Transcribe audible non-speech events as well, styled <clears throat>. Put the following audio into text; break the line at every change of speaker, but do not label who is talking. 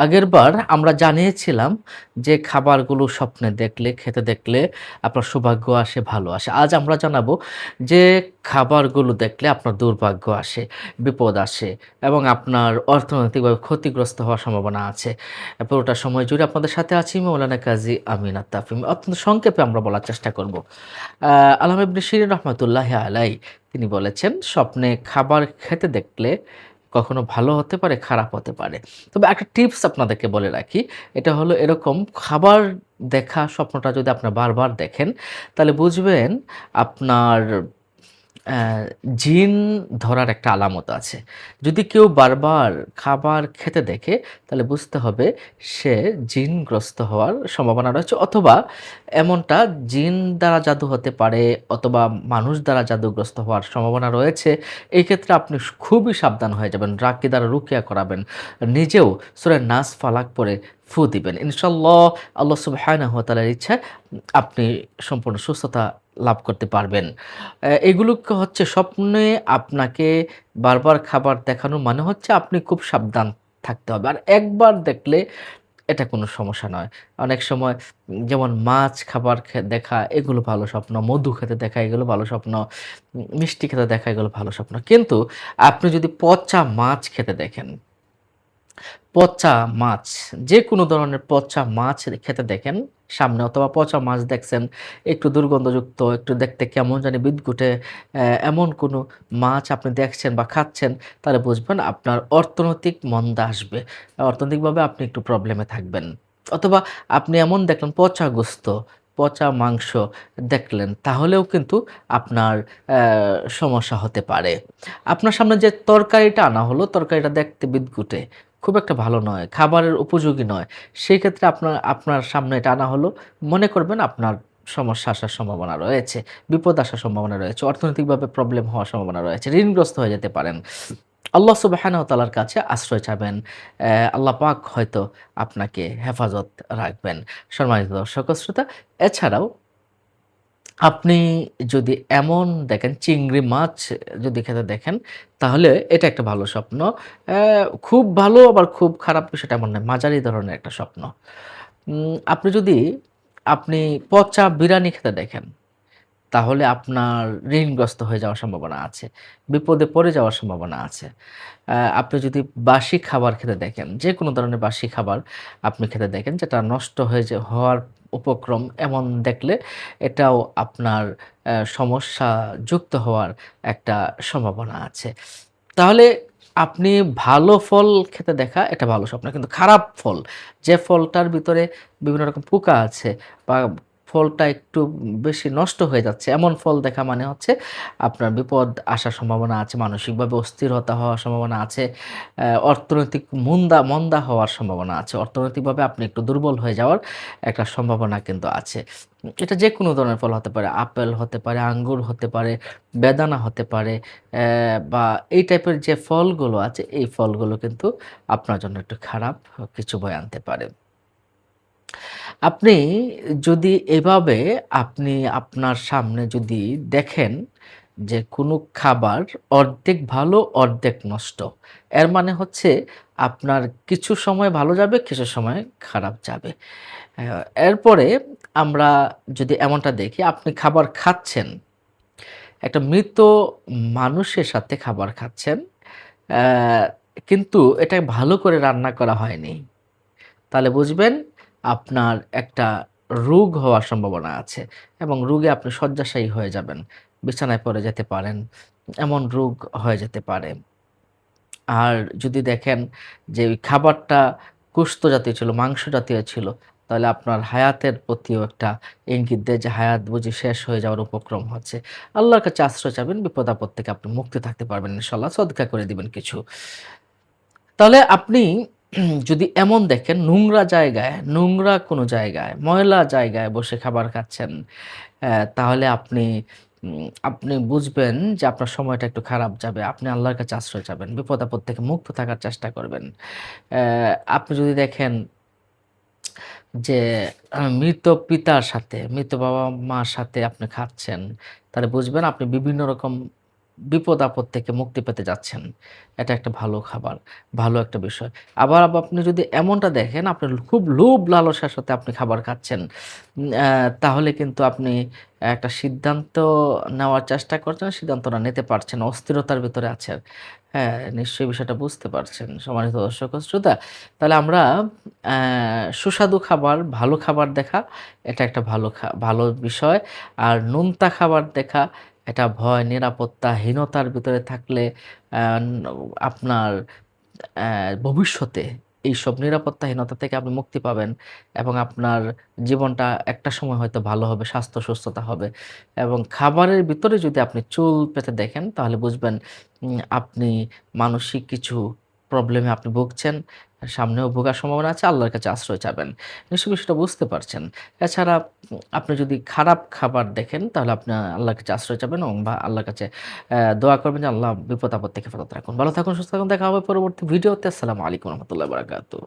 আগেরবার আমরা জানিয়েছিলাম যে খাবারগুলো স্বপ্নে দেখলে, খেতে দেখলে আপনার সৌভাগ্য আসে, ভালো আসে। আজ আমরা জানাব যে খাবারগুলো দেখলে আপনার দুর্ভাগ্য আসে, বিপদ আসে এবং আপনার অর্থনৈতিকভাবে ক্ষতিগ্রস্ত হওয়ার সম্ভাবনা আছে। পুরোটা সময় জুড়ে আপনাদের সাথে আছি মৌলানা কাজী আমিনা তাফিম। অত্যন্ত সংক্ষেপে আমরা বলার চেষ্টা করব। আ আল্লামা ইবনে শিরিন রহমাতুল্লাহি আলাইহি তিনি বলেছেন, "স্বপ্নে খাবার খেতে দেখলে কখনো ভালো হতে পারে, খারাপ হতে পারে। তবে একটা টিপস আপনাদেরকে বলে রাখি। এটা হলো এরকম খাবার দেখা স্বপ্নটা যদি আপনার বারবার দেখেন, তাহলে বুঝবেন আপনার জিন ধরার একটা আলামত আছে। যদি কেউ বারবার খাবার খেতে দেখে, তাহলে বুঝতে হবে সে জিনগ্রস্ত হওয়ার সম্ভাবনা রয়েছে অথবা এমনটা জিন দ্বারা জাদু হতে পারে অথবা মানুষ দ্বারা জাদুগ্রস্ত হওয়ার সম্ভাবনা রয়েছে। এই ক্ষেত্রে আপনি খুবই সাবধান হয়ে যাবেন। রাক্কি দ্বারা রুকিয়া করাবেন। নিজেও সূরা নাস, ফালাক পড়ে ফু দিবেন। ইনশাআল্লাহ আল্লাহ তাআলার ইচ্ছায় আপনি সম্পূর্ণ সুস্থতা লাভ করতে পারবেন। অ্যা এগুলোকে হচ্ছে স্বপ্নে আপনাকে বারবার খাবার দেখানো মানে হচ্ছে আপনি খুব সাবধান থাকতে হবে। আর একবার দেখলে এটা কোনো সমস্যা নয়। অনেক সময় যেমন মাছ খাবার দেখা এগুলো ভালো স্বপ্ন, মধু খেতে দেখা এগুলো ভালো স্বপ্ন, মিষ্টি খেতে দেখা এগুলো ভালো স্বপ্ন। কিন্তু আপনি যদি পচা মাছ খেতে দেখেন পচা মাছ, যেকোনো ধরনের পচা মাছ খেতে দেখেন সামনে অথবা পচা মাছ দেখছেন, একটু দুর্গন্ধযুক্ত, একটু দেখতে কেমন জানি বিদঘুটে অ্যা এমন কোনো মাছ আপনি দেখছেন বা খাচ্ছেন, তাহলে বুঝবেন আপনার অর্থনৈতিক মন্দা আসবে। অর্থনৈতিকভাবে আপনি একটু প্রবলেমে থাকবেন। অথবা আপনি এমন দেখলেন পচা গোস্ত, পচা মাংস দেখলেন, তাহলেও কিন্তু আপনার সমস্যা হতে পারে। আপনার সামনে যে তরকারিটা আনা হলো, তরকারিটা দেখতে বিদঘুটে। খুব একটা ভালো নয়, খাবারের উপযোগী নয়। সেই ক্ষেত্রে আপনার আপনার সামনে এটা আনা হলো, মনে করবেন আপনার সমস্যা আসার সম্ভাবনা রয়েছে, বিপদ আসার সম্ভাবনা রয়েছে, অর্থনৈতিকভাবে প্রবলেম হওয়ার সম্ভাবনা রয়েছে, ঋণগ্রস্ত হয়ে যেতে পারেন। আল্লাহ তাআলার কাছে আশ্রয় চাবেন। আল্লাহ পাক হয়তো আপনাকে হেফাজত রাখবেন। সম্মানিত দর্শক শ্রোতা, এছাড়াও আপনি যদি এমন দেখেন চিংড়ি মাছ যদি খেতে দেখেন, তাহলে এটা একটা ভালো স্বপ্ন। খুব ভালো আবার খুব খারাপ সেটা এমন নয়, মাঝারি ধরনের একটা স্বপ্ন। আপনি যদি আপনি পচা বিরিয়ানি খেতে দেখেন, তাহলে আপনার ঋণগ্রস্ত হয়ে যাওয়ার সম্ভাবনা আছে। বিপদে পড়ে যাওয়ার সম্ভাবনা আছে। আপনি যদি বাসি খাবার খেতে দেখেন, যে কোনো ধরনের বাসি খাবার আপনি খেতে দেখেন যেটা নষ্ট হয়ে যে হওয়ার উপক্রম, এমন দেখলে এটাও আপনার সমস্যা যুক্ত হওয়ার একটা সম্ভাবনা আছে। তাহলে আপনি ভালো ফল খেতে দেখা এটা ভালো স্বপ্ন। কিন্তু খারাপ ফল, যে ফলটার ভিতরে বিভিন্ন রকম পোকা আছে বা ফলটা একটু বেশি নষ্ট হয়ে যাচ্ছে, এমন ফল দেখা মানে হচ্ছে আপনার বিপদ আসার সম্ভাবনা আছে, মানসিকভাবে অস্থিরতা হওয়ার সম্ভাবনা আছে, অর্থনৈতিক মন্দা মন্দা হওয়ার সম্ভাবনা আছে। অর্থনৈতিকভাবে আপনি একটু দুর্বল হয়ে যাওয়ার একটা সম্ভাবনা কিন্তু আছে। এটা যে কোনো ধরনের ফল হতে পারে, আপেল হতে পারে, আঙ্গুর হতে পারে, বেদানা হতে পারে বা এই টাইপের যে ফলগুলো আছে, এই ফলগুলো কিন্তু আপনার জন্য একটু খারাপ কিছু বয়ে আনতে পারে। আপনি যদি এভাবে আপনি আপনার সামনে যদি দেখেন যে কোনো খাবার অর্ধেক ভালো, অর্ধেক নষ্ট। এর মানে হচ্ছে আপনার কিছু সময় ভালো যাবে, কিছু সময় খারাপ যাবে। এরপরে আমরা যদি এমনটা দেখি আপনি খাবার খাচ্ছেন, একটা মৃত মানুষের সাথে খাবার খাচ্ছেন, কিন্তু এটা ভালো করে রান্না করা হয়নি। তাহলে বুঝবেন আপনার একটা রোগ হওয়ার সম্ভাবনা আছে এবং রোগে আপনি শয্যাশায়ী হয়ে যাবেন। বিছানায় পড়ে যেতে পারেন। এমন রোগ হয়ে যেতে পারে। আর যদি দেখেন যে ওই খাবারটা গোশত জাতীয় ছিল, মাংস জাতীয় ছিল, তাহলে আপনার হায়াতের প্রতিও একটা ইঙ্গিত দেয় যে হায়াত বুঝি শেষ হয়ে যাওয়ার উপক্রম হচ্ছে। আল্লাহর কাছে আশ্রয় চাবেন, বিপদ-আপদ থেকে আপনি মুক্তি থাকতে পারবেন ইনশাআল্লাহ। সদকা করে দিবেন কিছু। তাহলে আপনি <clears throat> যদি এমন দেখেন নোংরা জায়গায়, নোংরা কোনো জায়গায়, ময়লা জায়গায় বসে খাবার খাচ্ছেন, তাহলে আপনি আপনি বুঝবেন যে আপনার সময়টা একটু খারাপ যাবে। আপনি আল্লাহর কাছে আশ্রয় যাবেন বিপদ-আপদ থেকে মুক্ত থাকার চেষ্টা করবেন। আপনি যদি দেখেন যে মৃত পিতার সাথে, মৃত বাবা-মার সাথে আপনি খাচ্ছেন, তাহলে বুঝবেন আপনি বিভিন্ন রকম বিপদ-আপদ থেকে মুক্তি পেতে যাচ্ছেন। এটা একটা ভালো খাবার, ভালো একটা বিষয়। আবার আব আপনি যদি এমনটা দেখেন আপনি খুব লোভ লালসার সাথে আপনি খাবার খাচ্ছেন, তাহলে কিন্তু আপনি একটা সিদ্ধান্ত নেওয়ার চেষ্টা করছেন, সিদ্ধান্তটা নিতে পারছেন অস্থিরতার ভিতরে আছেন। হ্যাঁ, নিশ্চয়ই বিষয়টা বুঝতে পারছেন সম্মানিত দর্শক শ্রোতা। তাহলে আমরা সুস্বাদু খাবার, ভালো খাবার দেখা এটা একটা ভালো ভালো বিষয়। আর নোনতা খাবার দেখা এটা ভয়, নিরাপত্তাহীনতার ভিতরে থাকলে আপনার ভবিষ্যতে এই সব নিরাপত্তাহীনতা থেকে আপনি মুক্তি পাবেন এবং আপনার জীবনটা একটা সময় হয়তো ভালো হবে, স্বাস্থ্য সুস্থতা হবে এবং খাবারের ভিতরে যদি আপনি চুল পেতে দেখেন তাহলে বুঝবেন আপনি মানসিক কিছু প্রবলেমে আপনি ভুগছেন। সামনেও ভোগার সম্ভাবনা আছে, আল্লাহর কাছে আশ্রয় চাবেন। নিশ্চয়ই বিষয়টা বুঝতে পারছেন। এছাড়া আপনি যদি খারাপ খাবার দেখেন তাহলে আপনি আল্লাহর কাছে আশ্রয় চাবেন এবং বা আল্লাহর কাছে দোয়া করবেন যে আল্লাহ বিপদ-আপদ থেকে ফেরত রাখুন। ভালো থাকুন, সুস্থ থাকুন। দেখা হবে পরবর্তী ভিডিওতে। আসসালামু আলাইকুম রহমতুল্লাহ বারাকাতুহু।